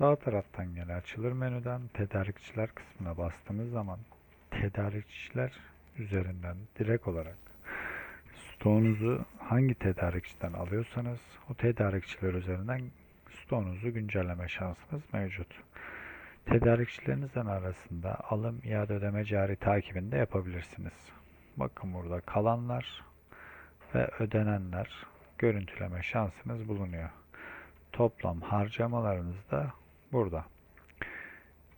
Sağ taraftan gelen açılır menüden tedarikçiler kısmına bastığınız zaman tedarikçiler üzerinden direkt olarak stoğunuzu hangi tedarikçiden alıyorsanız o tedarikçiler üzerinden stoğunuzu güncelleme şansınız mevcut. Tedarikçilerinizden arasında alım iade ödeme cari takibini de yapabilirsiniz. Bakın burada kalanlar ve ödenenler görüntüleme şansınız bulunuyor. Toplam harcamalarınız da burada.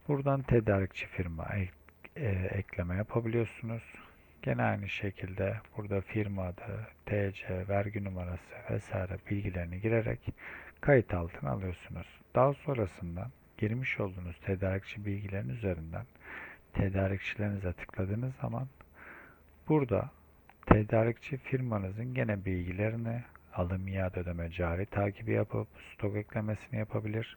Buradan tedarikçi firma ek- e, ekleme yapabiliyorsunuz. Gene aynı şekilde burada firma adı, TC, vergi numarası vesaire bilgilerini girerek kayıt altına alıyorsunuz. Daha sonrasında girmiş olduğunuz tedarikçi bilgilerin üzerinden tedarikçilerinize tıkladığınız zaman burada tedarikçi firmanızın gene bilgilerini alım iade ödeme cari takibi yapıp stok eklemesini yapabilir.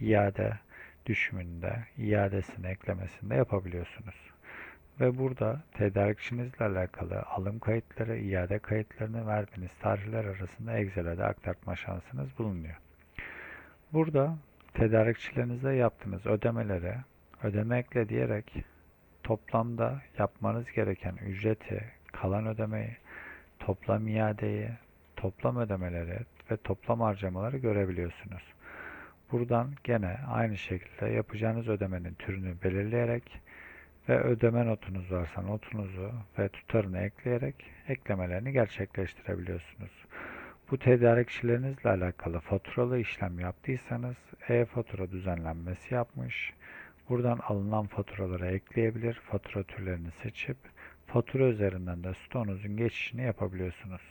İade düşümünde iadesini eklemesini de yapabiliyorsunuz. Ve burada tedarikçinizle alakalı alım kayıtları, iade kayıtlarını verdiğiniz tarihler arasında Excel'e de aktarma şansınız bulunuyor. Burada tedarikçilerinizle yaptığınız ödemelere ödeme ekle diyerek toplamda yapmanız gereken ücreti, kalan ödemeyi, toplam iadeyi, toplam ödemeleri ve toplam harcamaları görebiliyorsunuz. Buradan gene aynı şekilde yapacağınız ödemenin türünü belirleyerek ve ödeme notunuz varsa notunuzu ve tutarını ekleyerek eklemelerini gerçekleştirebiliyorsunuz. Bu tedarikçilerinizle alakalı faturalı işlem yaptıysanız e-fatura düzenlenmesi yapmış. Buradan alınan faturaları ekleyebilir, fatura türlerini seçip fatura üzerinden de stoğunuzun geçişini yapabiliyorsunuz.